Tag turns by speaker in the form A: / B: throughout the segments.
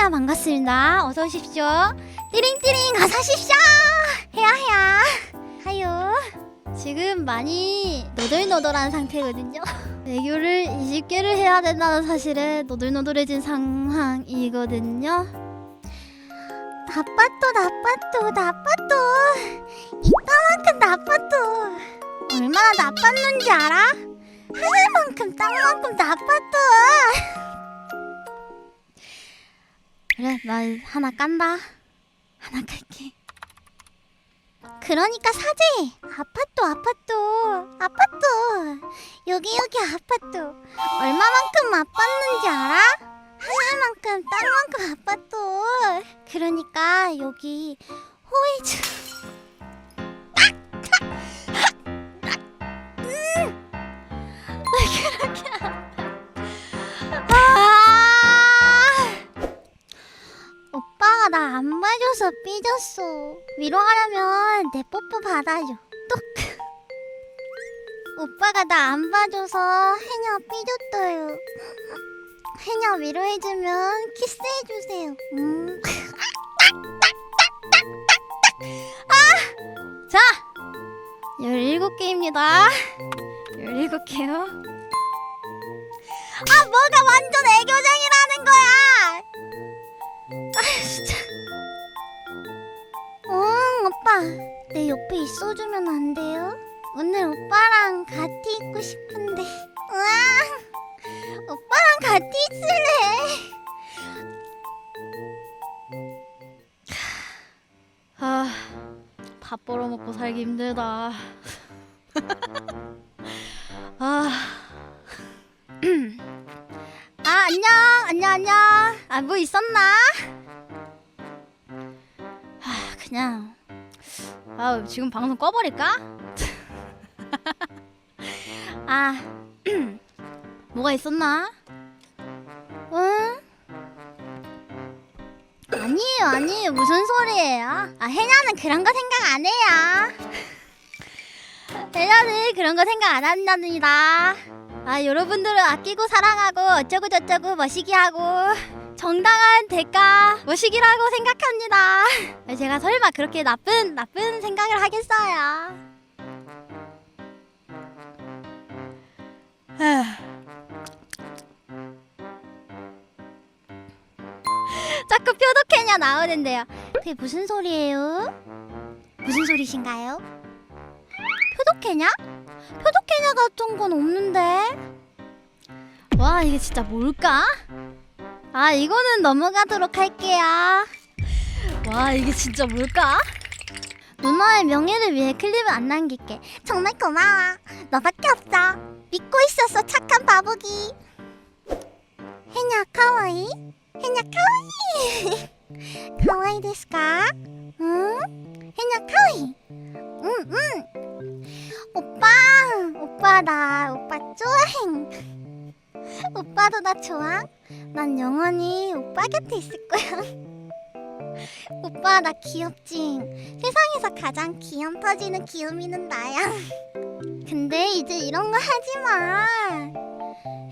A: 헤야 반갑습니다. 어서 오십시오. 띠링띠링 가서 오십시오. 헤야 헤야. 하요. 지금 많이 노들노들한 상태거든요. 애교를 20개를 해야 된다는 사실에 노들노들해진 상황이거든요. 나빠또 나빠또 나빠또 이따만큼 나빠또 얼마나 나빴는지 알아? 하늘만큼 땅만큼 나빠또 그래 나 하나 깐다. 하나 깔게. 그러니까 사제! 아파트 아파트. 아파트! 여기 여기 아파트. 얼마만큼 아팠는지 알아? 하늘만큼 땅만큼 아파트 그러니까 여기 호이즈 안 봐줘서 삐졌어. 위로하려면 내 뽀뽀 받아줘. 똑. 오빠가 나 안 봐줘서 해녀 삐졌어요. 해녀 위로해주면 키스해주세요. 음. 아! 자! 17개입니다. 17개요. 아, 뭐가 완전 애교쟁이라는 거야! 오빠 내 옆에 있어주면 안 돼요? 오늘 오빠랑 같이 있고 싶은데. 으아 오빠랑 같이 있을래. 아, 밥 벌어먹고 살기 힘들다. 아. 아 안녕 안녕 안녕 아 뭐 있었나? 아 그냥 아 지금 방송 꺼버릴까? 아 뭐가 있었나? 응? 아니에요 아니에요 무슨 소리예요? 아 해냐는 그런 거 생각 안 해요. 해냐는 그런 거 생각 안 한답니다. 아 여러분들을 아끼고 사랑하고 어쩌고 저쩌고 멋이기 하고 정당한 대가 멋이기라고 생각합니다. 아, 제가 설마 그렇게 나쁜 나쁜 생각을 하겠어요? 자꾸 표독해냐 나오는데요. 그게 무슨 소리예요? 무슨 소리신가요? 표독해냐? 표독해냐 같은 건 없는데. 와 이게 진짜 뭘까? 아 이거는 넘어가도록 할게요. 와 이게 진짜 뭘까? 누나의 명예를 위해 클립을 안 남길게. 정말 고마워. 너밖에 없어. 믿고 있었어 착한 바보기. 해냐 카와이? 해냐 카와이? 카와이 데스까? 응? 해냐 카와이? 응 응. 오빠 오빠 나 오빠 좋아해. 오빠도 나 좋아? 난 영원히 오빠 곁에 있을 거야. 오빠 나 귀엽지? 세상에서 가장 귀염 터지는 귀요미는 나야. 근데 이제 이런 거 하지 마.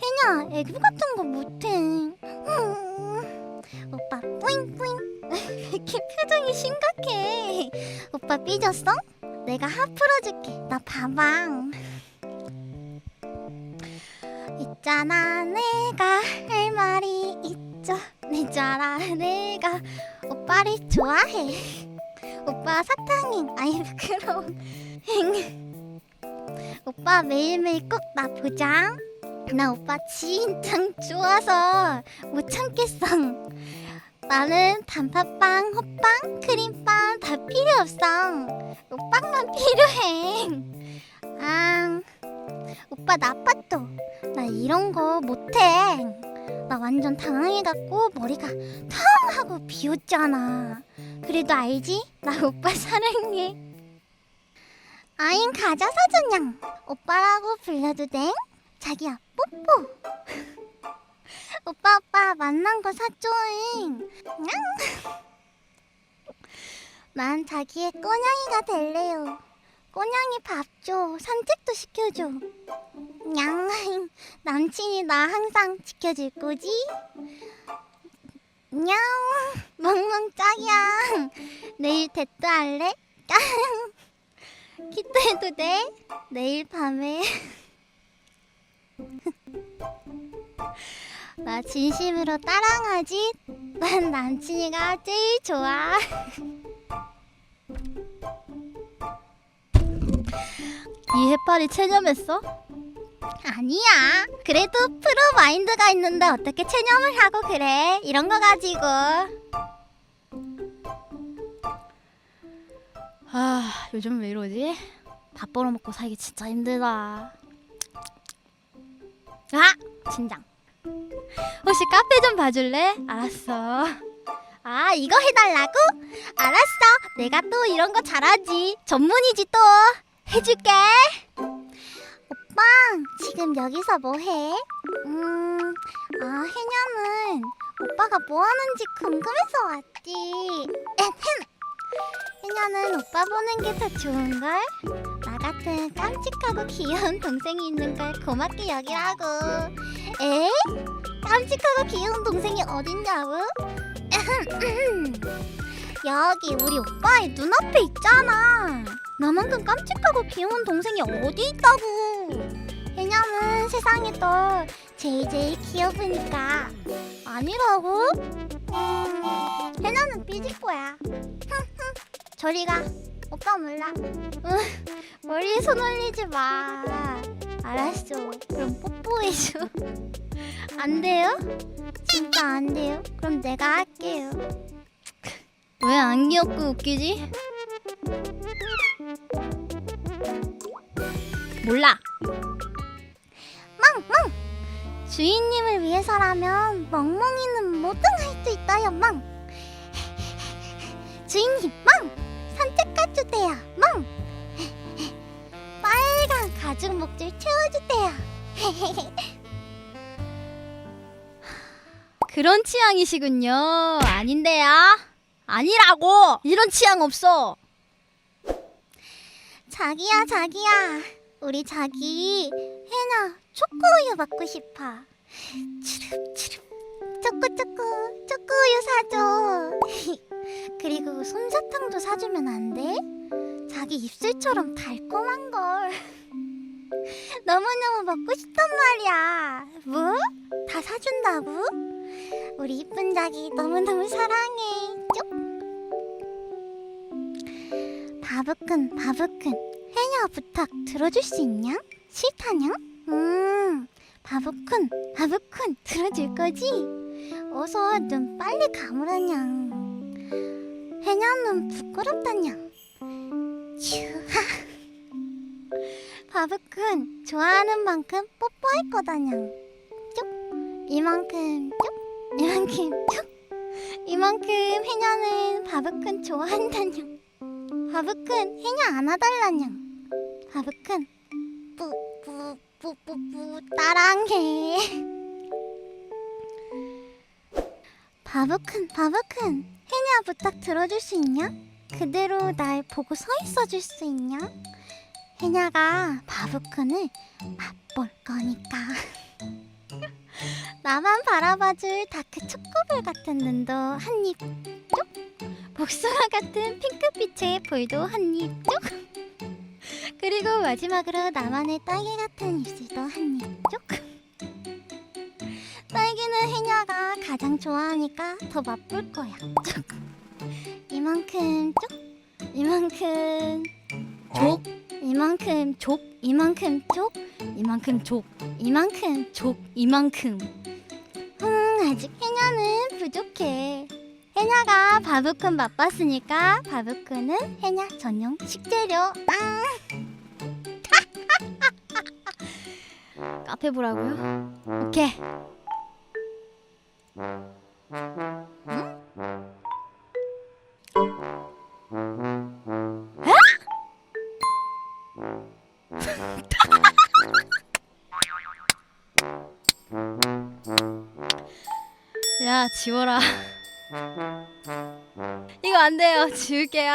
A: 혜냐, 애교 같은 거 못해. 음. 오빠 뿌잉뿌잉. 왜 이렇게 표정이 심각해? 오빠 삐졌어? 내가 하 풀어줄게. 나 봐봐. 있잖아. 내가 할 말이 있죠. 있잖아. 내가 오빠를 좋아해. 오빠 사탕이 아니 부끄러워 오빠 매일매일 꼭 나 보자. 나 오빠 진짜 좋아서 못 참겠어. 나는 단팥빵, 호빵, 크림빵 다 필요 없어. 오빵만 필요해. 아 오빠 나빴어 나 이런 거 못해. 나 완전 당황해갖고 머리가 텅 하고 비었잖아. 그래도 알지? 나 오빠 사랑해. 아인 가자 사주냥. 오빠라고 불러도 돼? 자기야 뽀뽀. 오빠 오빠 만난 거 사줘잉. 냥. 난 자기의 꼬냥이가 될래요. 꼬냥이 밥 줘. 산책도 시켜줘. 냥 남친이 나 항상 지켜줄 거지? 안녕. 멍멍 짱이야. 내일 데트 할래? 키트해도 돼? 내일 밤에. 나 진심으로 따랑하지? 난 남친이가 제일 좋아. 이 해파리 체념했어? 아니야. 그래도 프로 마인드가 있는데 어떻게 체념을 하고 그래? 이런 거 가지고. 아, 요즘 왜 이러지? 밥 벌어먹고 살기 진짜 힘들다. 아, 진장. 혹시 카페 좀 봐줄래? 알았어. 아, 이거 해달라고? 알았어. 내가 또 이런 거 잘하지. 전문이지 또. 해줄게. 오빠, 지금 여기서 뭐 해? 음, 아, 해녀는 오빠가 뭐 하는지 궁금해서 왔지. 해녀는 오빠 보는 게 더 좋은걸? 나 같은 깜찍하고 귀여운 동생이 있는 걸 고맙게 여기라고. 에? 깜찍하고 귀여운 동생이 어딨냐고? 여기 우리 오빠의 눈앞에 있잖아. 나만큼 깜찍하고 귀여운 동생이 어디 있다고? 해녀는 세상에 또 제일 제일 귀여우니까 아니라고? 음, 해녀는 삐질 거야. 저리 가. 오빠 몰라. 으, 머리에 손 올리지 마. 알았어. 그럼 뽀뽀해줘. 안 돼요? 진짜 안 돼요? 그럼 내가 할게요. 왜 안 귀엽고 웃기지? 몰라. 멍멍. 주인님을 위해서라면 멍멍이는 뭐든 할 수 있어요. 멍. 주인님 멍. 산책 가주세요. 멍. 빨간 가죽 목줄 채워주세요. 그런 취향이시군요. 아닌데요. 아니라고. 이런 취향 없어. 자기야 자기야 우리 자기 해나 초코우유 먹고 싶어 추릅 추릅 초코 초코 초코우유 사줘 그리고 솜사탕도 사주면 안 돼? 자기 입술처럼 달콤한 걸 너무너무 먹고 싶단 말이야 뭐? 다 사준다고? 우리 이쁜 자기 너무너무 사랑해. 쪽 바보큰 바보큰. 해녀 부탁 들어줄 수 있냐? 싫다냐? 음 바보큰 바보큰 들어줄 거지? 어서 눈 빨리 감으라냐 해녀는 부끄럽다냐? 츄 바보큰 좋아하는 만큼 뽀뽀할 거다냐 쪽 이만큼 쪽 이만큼 쪽 이만큼 해녀는 바보큰 좋아한다냐 바브큰 해녀 안아달라냐 바브큰 뿌뿌뿌뿌뿌 따랑해 바브큰 바브큰 해녀 부탁 들어줄 수 있냐? 그대로 날 보고 서 있어 줄 수 있냐? 해녀가 바브큰을 맛볼 거니까 나만 바라봐줄 다크 초코볼 같은 눈도 한 입 쪽? 복숭아 같은 핑크빛의 볼도 한 입 쪽? 그리고 마지막으로 나만의 딸기 같은 입술도 한 입 쪽? 딸기는 해녀가 가장 좋아하니까 더 맛볼 거야. 쪽. 이만큼 쪽? 이만큼 족? 이만큼 족? 이만큼 족? 이만큼 족? 이만큼 족? 이만큼. 음 아직 해녀는 부족해 해녀가 바브콘 맛봤으니까 바브콘은 해녀 전용 식재료. 빵! 카페 보라고요? 오케이. 응? 에? 야 지워라. 이거 안 돼요. 지울게요.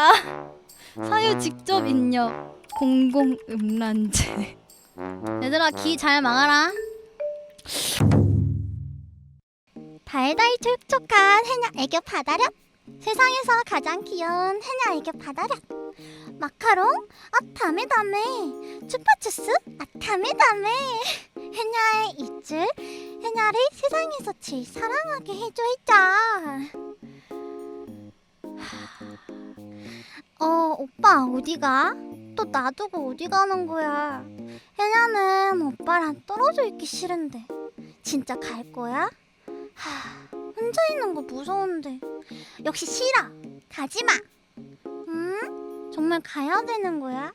A: 사유 직접 입력 공공 음란죄. 얘들아 귀잘 망하라. 달달 촉촉한 해녀 애교 바다력 세상에서 가장 귀여운 해녀 애교 바다력 마카롱? 아 다메 다메 추파추스? 아 다메 다메 해녀의 입술 해녀를 세상에서 제일 사랑하게 해줘 했자 어 오빠 어디가? 또 놔두고 어디 가는 거야 해녀는 오빠랑 떨어져 있기 싫은데 진짜 갈 거야? 하, 혼자 있는 거 무서운데 역시 싫어 가지 마 응? 정말 가야 되는 거야?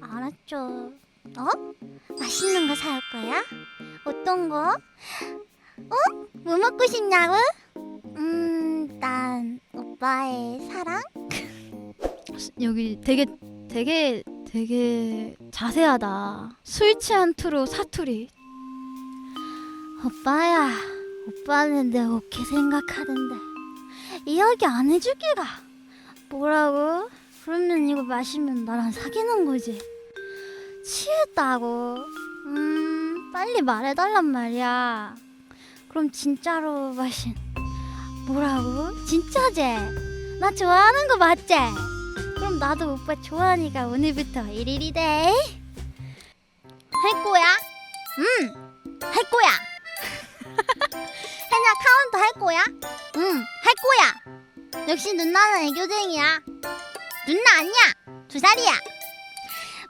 A: 알았죠 어? 맛있는 거 사올 거야? 어떤 거? 어? 뭐 먹고 싶냐고? 음, 난 오빠의 사랑?
B: 여기 되게 되게 되게 자세하다. 술 취한 투로 사투리.
A: 오빠야, 오빠는 내 어떻게 생각하는데 이야기 안 해주기가 뭐라고? 그러면 이거 마시면 나랑 사귀는 거지. 취했다고. 음, 빨리 말해달란 말이야. 그럼 진짜로 마신 뭐라고? 진짜지? 나 좋아하는 거 맞지? 그럼 나도 오빠 좋아하니까 오늘부터 1일이 돼. 할 거야? 응, 할 거야. 해냐 카운트 할 거야? 응, 할 거야. 역시 누나는 애교쟁이야. 누나 아니야. 두 살이야.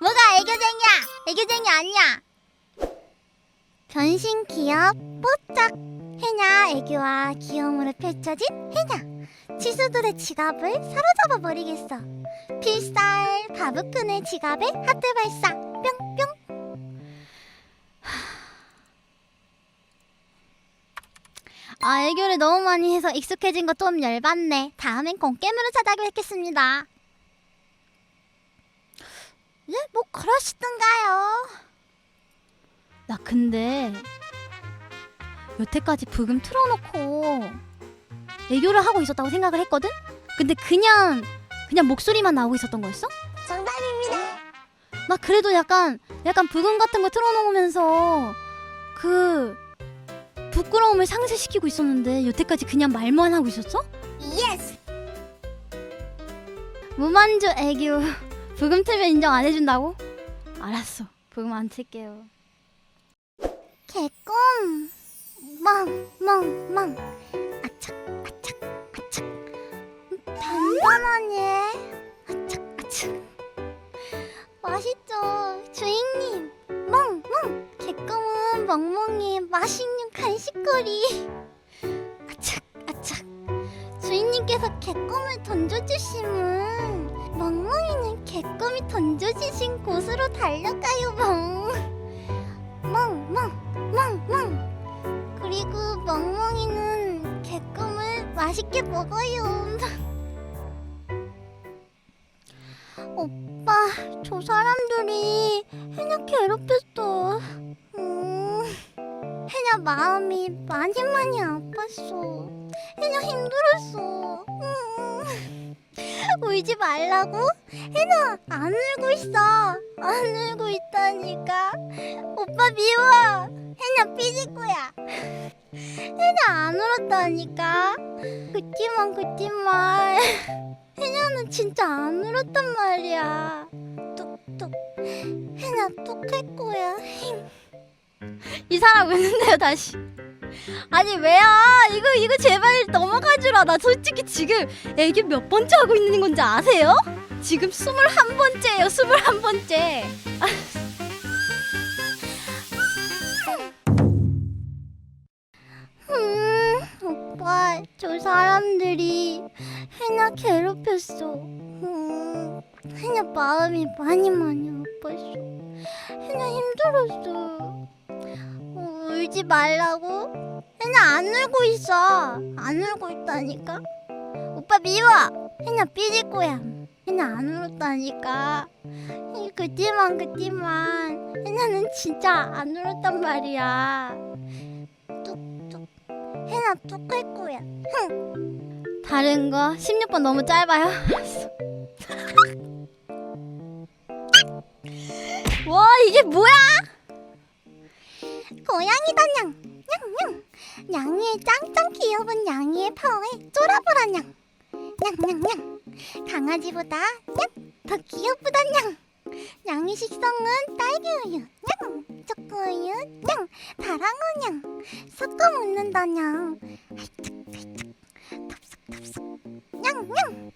A: 뭐가 애교쟁이야? 애교쟁이 아니야. 변신 귀엽 뽀짝 해냐 애교와 귀여움으로 펼쳐진 해냐 치수들의 지갑을 사로잡아 버리겠어. 필살 바브큰의 지갑에 하트 발사 뿅뿅. 아 애교를 너무 많이 해서 익숙해진 거 좀 열받네. 다음엔 공깨물을 찾아뵙겠습니다. 네, 뭐 그러시던가요.
B: 나 근데 여태까지 부금 틀어놓고 애교를 하고 있었다고 생각을 했거든. 근데 그냥 그냥 목소리만 나오고 있었던 거였어?
A: 정답입니다.
B: 나 그래도 약간 약간 부금 같은 거 틀어놓으면서 그 부끄러움을 상쇄시키고 있었는데 여태까지 그냥 말만 하고 있었어?
A: 예스.
B: 무만주 애교 부금 틀면 인정 안 해준다고? 알았어 부금 안 틀게요
A: 개꿈. 멍멍멍. 아착 아착 아착. 단단하니. 아착 아착. 맛있죠, 주인님. 멍멍. 개꿈은 멍멍이 맛있는 간식거리. 맛있게 먹어요. 오빠 저 사람들이 해녀 괴롭혔어. 음, 해녀 마음이 많이 많이 아팠어. 해녀 힘들었어. 음, 울지 말라고? 해녀 안 울고 있어. 안 울고 있다니까. 오빠 미워. 해녀 삐질 거야. 해녀 안 울었다니까. 그치만 그치만. 해녀는 진짜 안 울었단 말이야. 뚝뚝 해녀 뚝할 거야.
B: 이 사람 웃는데요 다시. 아니 왜요 이거 이거 제발 넘어가 주라. 나 솔직히 지금 애교 몇 번째 하고 있는 건지 아세요? 지금 스물한 번째예요 스물한 번째
A: 오빠 저 사람들이 해녀 괴롭혔어. 음, 해녀 마음이 많이 많이 아팠어. 해녀 힘들었어. 어, 울지 말라고? 해녀 안 울고 있어. 안 울고 있다니까. 오빠 미워. 해녀 삐질 거야. 해녀 안 울었다니까. 이, 그치만 그치만 해녀는 진짜 안 울었단 말이야. 뚝뚝. 해나 뚝할 거야.
B: 다른 거 16번 너무 짧아요 알았어. 와 이게 뭐야
A: 고양이 단양.
C: 냥냥 냥이의 짱짱 귀여운 냥이의 파워에 쫄아보라 냥 냥냥냥 강아지보다 냥 더 귀엽보다 냥 냥이 식성은 딸기 우유 냥 초코 우유 냥 다랑어 냥 섞어 먹는다 냥 톱석톱석 냥 냥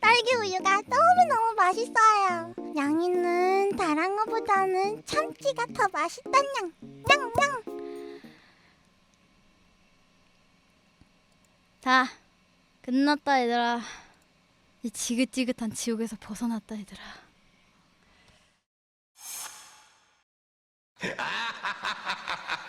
C: 딸기 우유가 너무너무 맛있어요 냥이는 다랑어보다는 참치가 더 맛있다 냥 냥 냥
A: 자, 끝났다 얘들아. 이 지긋지긋한 지옥에서 벗어났다 얘들아. ha ha ha ha